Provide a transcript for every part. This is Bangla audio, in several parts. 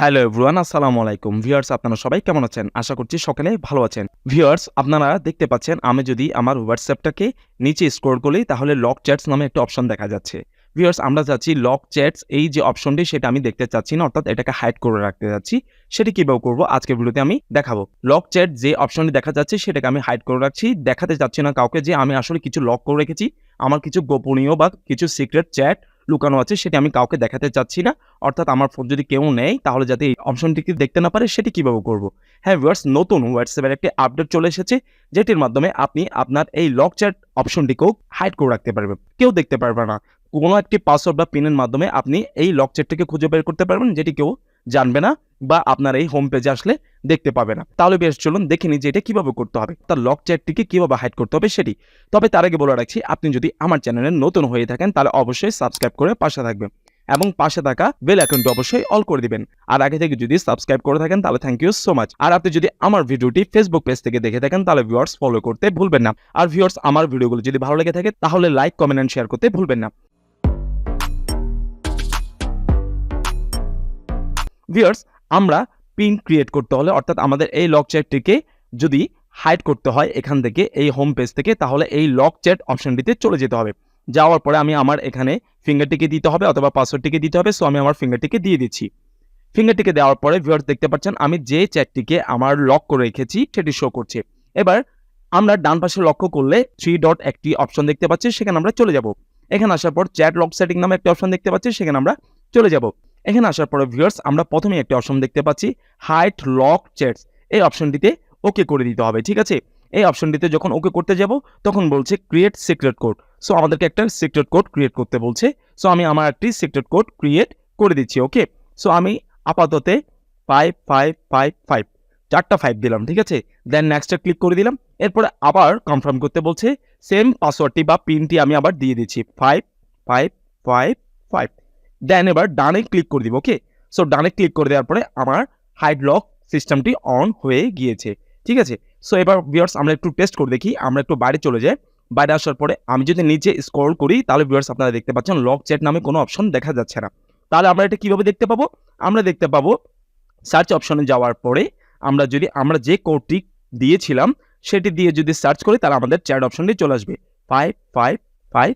হ্যালো এভরিওয়ান, আসসালামু আলাইকুম। ভিউয়ার্স, আপনারা সবাই কেমন আছেন? আশা করছি সকালে ভালো আছেন। ভিউয়ার্স, আপনারা দেখতে পাচ্ছেন, আমি যদি আমার হোয়াটসঅ্যাপটাকে নিচে স্ক্রল করি, তাহলে লক চ্যাটস নামে একটা অপশন দেখা যাচ্ছে। ভিউয়ার্স, আমরা চাচ্ছি লক চ্যাটস এই যে অপশনটি সেটা আমি দেখতে চাচ্ছি না, অর্থাৎ এটাকে হাইড করে রাখতে যাচ্ছি। সেটি কীভাবে করব? আজকের ভিডিওতে আমি দেখাবো। লক চ্যাট যে অপশনটি দেখা যাচ্ছে, সেটাকে আমি হাইড করে রাখছি। দেখাতে চাচ্ছি না কাউকে যে আমি আসলে কিছু লক করে রেখেছি। আমার কিছু গোপনীয় বা কিছু সিক্রেট চ্যাট লুকানো আছে, সেটি আমি কাউকে দেখাতে চাচ্ছি না। অর্থাৎ আমার ফোন যদি কেউ নেয়, তাহলে যাতে এই অপশনটিকে দেখতে না পারে, সেটি কীভাবে করব? হ্যাঁ ভিউয়ার্স নতুন হোয়াটসঅ্যাপের একটি আপডেট চলে এসেছে, যেটির মাধ্যমে আপনি আপনার এই লক চ্যাট অপশনটিকেও হাইড করে রাখতে পারবেন। কেউ দেখতে পারবে না। কোনো একটি পাসওয়ার্ড বা পিনের মাধ্যমে আপনি এই লক চ্যাটটিকে খুঁজে বের করতে পারবেন, যেটি কেউ জানবে না বা আপনার এই হোম পেজে আসলে দেখতে পাবে না। তাহলে বেশ, চলুন দেখে নিই যে এটা কীভাবে করতে হবে। তার লক চ্যাটটিকে কীভাবে হাইড করতে হবে সেটি। তবে তার আগে বলে রাখছি, আপনি যদি আমার চ্যানেলে নতুন হয়ে থাকেন, তাহলে অবশ্যই সাবস্ক্রাইব করে পাশে থাকবেন এবং পাশে থাকা বেল অ্যাকাউন্টটি অবশ্যই অল করে দিবেন। আর আগে থেকে যদি সাবস্ক্রাইব করে থাকেন, তাহলে থ্যাংক ইউ সো মাচ আর আপনি যদি আমার ভিডিওটি ফেসবুক পেজ থেকে দেখে থাকেন, তাহলে ভিউয়ার্স ফলো করতে ভুলবেন না। আর ভিউয়ার্স আমার ভিডিওগুলো যদি ভালো লেগে থাকে, তাহলে লাইক কমেন্ট এন্ড শেয়ার করতে ভুলবেন না। ভিউয়ার্স আমরা পিন ক্রিয়েট করতে হলে, অর্থাৎ আমাদের এই লক চ্যাটটিকে যদি হাইড করতে হয় এখান থেকে, এই হোম পেজ থেকে, তাহলে এই লক চ্যাট অপশনটিতে চলে যেতে হবে। যাওয়ার পরে আমি আমার এখানে ফিঙ্গারটিকে দিতে হবে অথবা পাসওয়ার্ডটিকে দিতে হবে সো আমি আমার ফিঙ্গারটিকে দিয়ে দিচ্ছি। ফিঙ্গারটিকে দেওয়ার পরে ভিউয়ার্স দেখতে পাচ্ছেন, আমি যে চ্যাটটিকে আমার লক করে রেখেছি, সেটি শো করছে। এবার আমরা ডান পাশে লক্ষ্য করলে থ্রি ডট একটি অপশন দেখতে পাচ্ছি, সেখানে আমরা চলে যাব। এখানে আসার পর চ্যাট লক সেটিং নামে একটি অপশন দেখতে পাচ্ছি, সেখানে আমরা চলে যাব। এখানে আসার পরে ভিউয়ার্স আমরা প্রথমে একটি অপশন দেখতে পাচ্ছি হাইট লক চ্যাটস এই অপশনটিতে ওকে করে দিতে হবে, ঠিক আছে? এই অপশনটিতে যখন ওকে করতে যাব, তখন বলছে ক্রিয়েট সিক্রেট কোড সো আমাদেরকে একটা সিক্রেট কোড ক্রিয়েট করতে বলছে। সো আমি আমার একটি সিক্রেট কোড ক্রিয়েট করে দিচ্ছি ওকে সো আমি আপাততে ফাইভ ফাইভ ফাইভ ফাইভ চারটা ফাইভ দিলাম, ঠিক আছে? দেন নেক্সটে ক্লিক করে দিলাম। এরপরে আবার কনফার্ম করতে বলছে সেম পাসওয়ার্ডটি বা পিনটি আমি আবার দিয়ে দিচ্ছি। ফাইভ ফাইভ ফাইভ ফাইভ দেন এবার ডানে ক্লিক করে দিব ওকে সো ডানে ক্লিক করে দেওয়ার পরে আমার হাইড লক সিস্টেমটি অন হয়ে গিয়েছে, ঠিক আছে? সো এবার ভিউয়ার্স আমরা একটু টেস্ট করে দেখি, আমরা একটু বাইরে চলে যাই। বাইরে আসার পরে আমি যদি নিচে স্ক্রল করি, তাহলে ভিউয়ার্স আপনারা দেখতে পাচ্ছেন লক চ্যাট নামে কোনো অপশন দেখা যাচ্ছে না। তাহলে আমরা এটা কীভাবে দেখতে পাবো? আমরা দেখতে পাবো সার্চ অপশনে যাওয়ার পরে আমরা যদি, আমরা যে কোডটি দিয়েছিলাম, সেটি দিয়ে যদি সার্চ করি, তাহলে আমাদের চ্যাট অপশনটি চলে আসবে। ফাইভ ফাইভ ফাইভ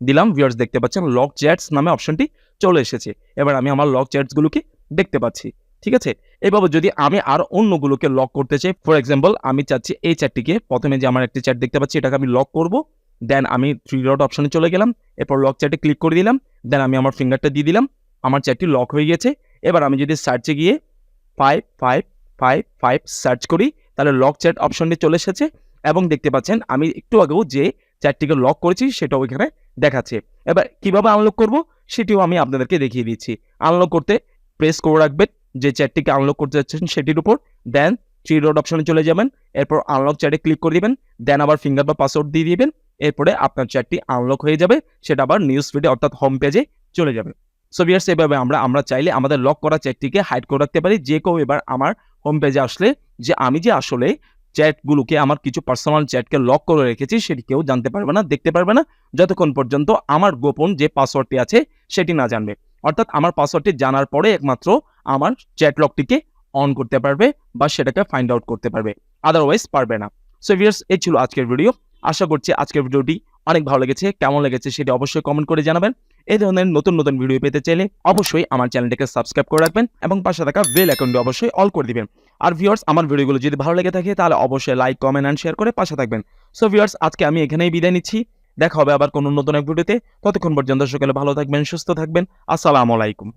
দিলাম। ভিউয়ার্স দেখতে পাচ্ছেন লক চ্যাটস নামে অপশনটি চলে এসেছে। এবার আমি আমার লক চ্যাটসগুলোকে দেখতে পাচ্ছি, ঠিক আছে? এভাবে যদি আমি আর অন্যগুলোকে লক করতে চাই ফর এক্সাম্পল আমি চাচ্ছি এই চ্যাটটিকে প্রথমে যে আমার একটি চ্যাট দেখতে পাচ্ছি, এটাকে আমি লক করব দেন আমি থ্রি ডট অপশনে চলে গেলাম, এরপর লক চ্যাটে ক্লিক করে দিলাম দেন আমি আমার ফিঙ্গারটা দিয়ে দিলাম, আমার চ্যাটটি লক হয়ে গেছে। এবার আমি যদি সার্চে গিয়ে five five five five search করি, তাহলে লক চ্যাট অপশনটি চলে এসেছে। এবং দেখতে পাচ্ছেন, আমি একটু আগেও যে চ্যাটটিকে লক করেছি সেটাও এখানে দেখাচ্ছে। এবার কীভাবে আনলক করব সেটিও আমি আপনাদেরকে দেখিয়ে দিচ্ছি। আনলক করতে প্রেস করে রাখবেন, যে চ্যাটটিকে আনলক করতে যাচ্ছেন সেটির উপর দেন থ্রি ডট অপশনে চলে যাবেন, এরপর আনলক চ্যাটে ক্লিক করে দিবেন দেন আবার ফিঙ্গার বা পাসওয়ার্ড দিয়ে দিবেন, এরপরে আপনার চ্যাটটি আনলক হয়ে যাবে, সেটা আবার নিউজ ফিডে অর্থাৎ হোম পেজে চলে যাবে। সো বিয়ার্স এভাবে আমরা আমরা চাইলে আমাদের লক করা চ্যাটটিকে হাইড করে রাখতে পারি। যে কেউ এবার আমার হোম পেজে আসলে, যে আমি যে আসলে চ্যাটগুলোকে আমার কিছু পার্সোনাল চ্যাটকে লক করে রেখেছি, সেটি কেউ জানতে পারবে না, দেখতে পারবে না। যতক্ষণ পর্যন্ত আমার গোপন যে পাসওয়ার্ডটি আছে, সেটি না জানবে। অর্থাৎ আমার পাসওয়ার্ডটি জানার পরে একমাত্র আমার চ্যাট লকটিকে অন করতে পারবে বা সেটাকে ফাইন্ড আউট করতে পারবে। আদারওয়াইজ পারবে না। সো ভিউয়ার্স এই ছিল আজকের ভিডিও আশা করছি আজকের ভিডিওটি অনেক ভালো লেগেছে। কেমন লেগেছে সেটি অবশ্যই কমেন্ট করে জানাবেন। এই ধরনের নতুন নতুন ভিডিও পেতে চাইলে অবশ্যই আমার চ্যানেলটিকে সাবস্ক্রাইব করে রাখবেন এবং পাশে থাকা বেল অ্যাকাউন্টটি অবশ্যই অল করে দিবেন। আর ভিউয়ার্স আমার ভিডিওগুলো যদি ভালো লেগে থাকে, তাহলে অবশ্যই লাইক কমেন্ট অ্যান্ড শেয়ার করে পাশে থাকবেন। সো ভিউয়ার্স আজকে আমি এখানেই বিদায় নিচ্ছি। দেখা হবে আবার কোনো নতুন এক ভিডিওতে ততক্ষণ পর্যন্ত সকালে ভালো থাকবেন, সুস্থ থাকবেন। আসসালামু আলাইকুম।